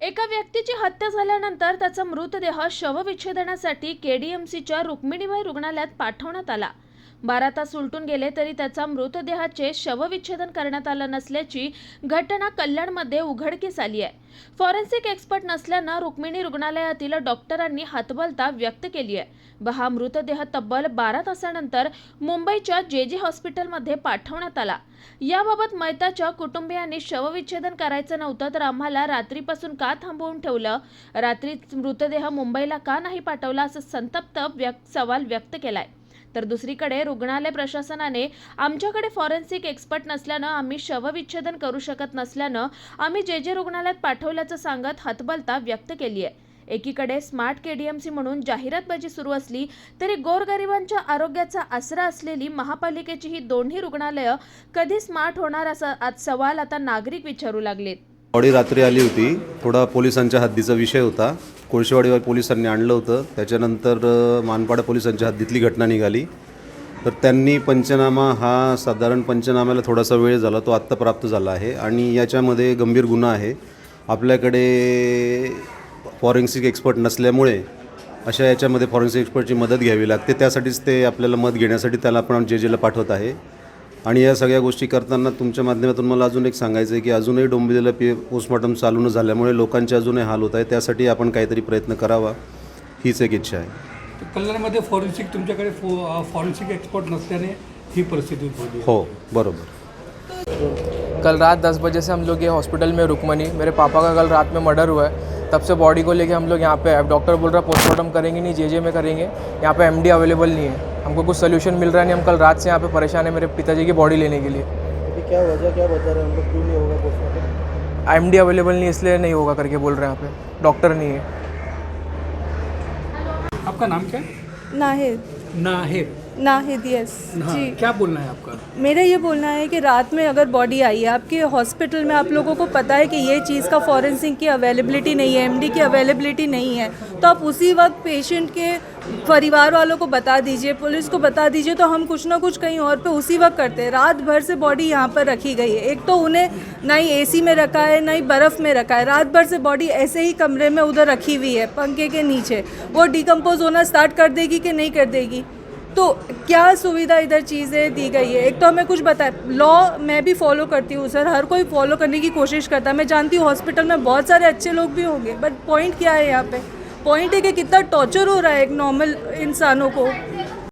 एका व्यक्तीची हत्या झाल्यानंतर त्याचा मृतदेह शवविच्छेदनासाठी केडीएमसीच्या रुक्मिणीबाई रुग्णालयात पाठवण्यात आला. बारा तास उलटून गेले तरी त्याचा मृतदेहाचे शवविच्छेदन करण्यात आलं नसल्याची घटना कल्याणमध्ये उघडकीस आली आहे. फॉरेन्सिक एक्सपर्ट नसल्यानं रुक्मिणी रुग्णालयातील डॉक्टरांनी हतबलता व्यक्त केली आहे. हा मृतदेह तब्बल बारा तासानंतर मुंबईच्या जे जे हॉस्पिटलमध्ये पाठवण्यात आला. याबाबत मैताच्या कुटुंबियांनी शवविच्छेदन करायचं नव्हतं तर आम्हाला रात्रीपासून का थांबवून ठेवलं? रात्री मृतदेह मुंबईला का नाही पाठवला असं संतप्त व्यक्त सवाल व्यक्त केलाय. तर दुसरीकडे रुग्णालय प्रशासनाने आमच्याकडे फॉरेन्सिक एक्सपर्ट नसल्यानं आम्ही शवविच्छेदन करू शकत नसल्यानं आम्ही जे जे रुग्णालयात पाठवल्याचं सांगत हतबलता व्यक्त केली आहे. एकीकडे स्मार्ट केडीएमसी म्हणून जाहिरातबाजी सुरू असली तरी गोरगरिबांच्या आरोग्याचा आसरा असलेली महापालिकेची ही दोन्ही रुग्णालयं कधी स्मार्ट होणार असा आज सवाल आता नागरिक विचारू लागलेत. बॉडी रात्री आली होती. थोडा पोलिसांच्या हद्दीचा विषय होता. कोळशेवाडी पोलिसांनी आणलं होतं. त्याच्यानंतर मानपाडा पोलिसांच्या हद्दीतली घटना निघाली. तर त्यांनी पंचनामा हा साधारण पंचनाम्याला थोडासा वेळ झाला. तो आत्ता प्राप्त झाला आहे. आणि याच्यामध्ये गंभीर गुन्हा आहे. आपल्याकडे फॉरेन्सिक एक्सपर्ट नसल्यामुळे अशा याच्यामध्ये फॉरेन्सिक एक्सपर्टची मदत घ्यावी लागते. त्यासाठीच ते आपल्याला मत घेण्यासाठी त्याला आपण जे जेला पाठवत आहे. आणि या सगळ्या गोष्टी करताना तुमच्या माध्यमातून मला अजून एक सांगायचं आहे की अजूनही डोंबिवलीला पी पोस्टमॉर्टम चालू न झाल्यामुळे लोकांचे अजूनही हाल होत आहे. त्यासाठी आपण काहीतरी प्रयत्न करावा. हीच एक इच्छा आहे. कल्याणमध्ये फॉरेन्सिक तुमच्याकडे फो फॉरेन्सिक एक्सपर्ट नसल्याने ही परिस्थिती उद्भवली हो बरोबर. कल रात 10 बजे से हम लोग ये हॉस्पिटल में रुकमनी मेरे पापा का कल रात में मर्डर हुआ है। तब से बॉडी को लेके हम लोग यहाँ पे अब डॉक्टर बोल रहा है पोस्टमार्टम करेंगे नहीं जे में करेंगे। यहाँ पे एमडी अवेलेबल नहीं है। हमको कुछ सोल्यूशन मिल रहा नहीं हम कल रात से यहाँ पे परेशान है मेरे पिताजी की बॉडी लेने के लिए। अभी क्या वजह क्या बता रहे हैं? हम लोग क्यों नहीं होगा पोस्टमार्टम एमडी अवेलेबल नहीं इसलिए नहीं होगा करके बोल रहे हैं यहाँ पे। डॉक्टर नहीं है। आपका नाम क्या? है नाहिद। नाहिर नाहिद यस हाँ, जी। क्या बोलना है आपका? मेरा ये बोलना है कि रात में अगर बॉडी आई है आपके हॉस्पिटल में आप लोगों को पता है कि ये चीज़ का फॉरेंसिक की अवेलेबिलिटी नहीं है एमडी की अवेलेबिलिटी नहीं है तो आप उसी वक्त पेशेंट के परिवार वालों को बता दीजिए पुलिस को बता दीजिए तो हम कुछ ना कुछ कहीं और पे उसी वक्त करते हैं। रात भर से बॉडी यहाँ पर रखी गई है। एक तो उन्हें ना ही एसी में रखा है ना ही बर्फ़ में रखा है। रात भर से बॉडी ऐसे ही कमरे में उधर रखी हुई है पंखे के नीचे। वो डिकम्पोज होना स्टार्ट कर देगी कि नहीं कर देगी? तो क्या सुविधा इधर चीज़ें दी गई है? एक तो हमें कुछ बताए। लॉ मैं भी फॉलो करती हूँ सर हर कोई फॉलो करने की कोशिश करता है। मैं जानती हूँ हॉस्पिटल में बहुत सारे अच्छे लोग भी होंगे बट पॉइंट क्या है यहाँ पे? पॉइंट है कि कितना टॉर्चर हो रहा है एक नॉर्मल इंसानों को।